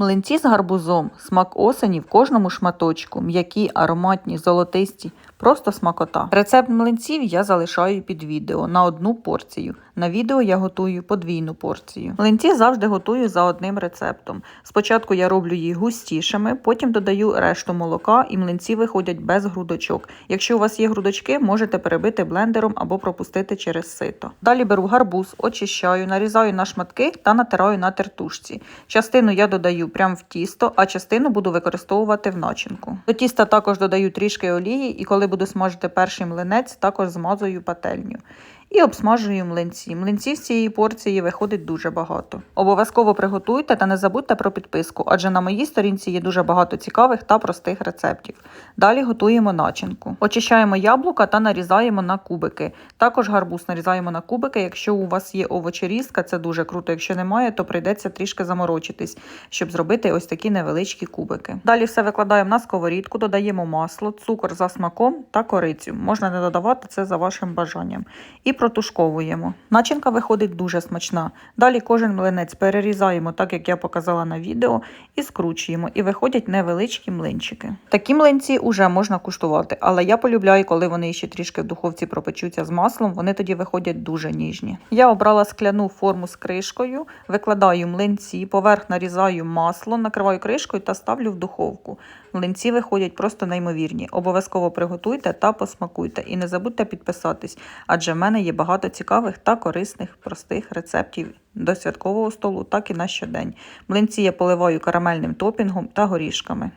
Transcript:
Млинці з гарбузом, смак осені в кожному шматочку, м'які, ароматні, золотисті, просто смакота. Рецепт млинців я залишаю під відео на одну порцію. На відео я готую подвійну порцію. Млинці завжди готую за одним рецептом. Спочатку я роблю їх густішими, потім додаю решту молока і млинці виходять без грудочок. Якщо у вас є грудочки, можете перебити блендером або пропустити через сито. Далі беру гарбуз, очищаю, нарізаю на шматки та натираю на тертушці. Частину я додаю прямо в тісто, а частину буду використовувати в начинку. До тіста також додаю трішки олії, і коли буду смажити перший млинець, також змазую пательню. І обсмажую млинці. Млинців з цієї порції виходить дуже багато. Обов'язково приготуйте та не забудьте про підписку, адже на моїй сторінці є дуже багато цікавих та простих рецептів. Далі готуємо начинку. Очищаємо яблука та нарізаємо на кубики. Також гарбуз нарізаємо на кубики. Якщо у вас є овочерізка, це дуже круто. Якщо немає, то прийдеться трішки заморочитись, щоб зробити ось такі невеличкі кубики. Далі все викладаємо на сковорідку, додаємо масло, цукор за смаком та корицю. Можна не додавати це за вашим бажанням. І протушковуємо. Начинка виходить дуже смачна. Далі кожен млинець перерізаємо, так як я показала на відео, і скручуємо. І виходять невеличкі млинчики. Такі млинці вже можна куштувати, але я полюбляю, коли вони ще трішки в духовці пропечуться з маслом, вони тоді виходять дуже ніжні. Я обрала скляну форму з кришкою, викладаю млинці, поверх нарізаю масло, накриваю кришкою та ставлю в духовку. Млинці виходять просто неймовірні. Обов'язково приготуйте та посмакуйте. І не забудьте підписатись, адже в мене є багато цікавих та корисних простих рецептів до святкового столу, так і на щодень. Млинці я поливаю карамельним топінгом та горішками.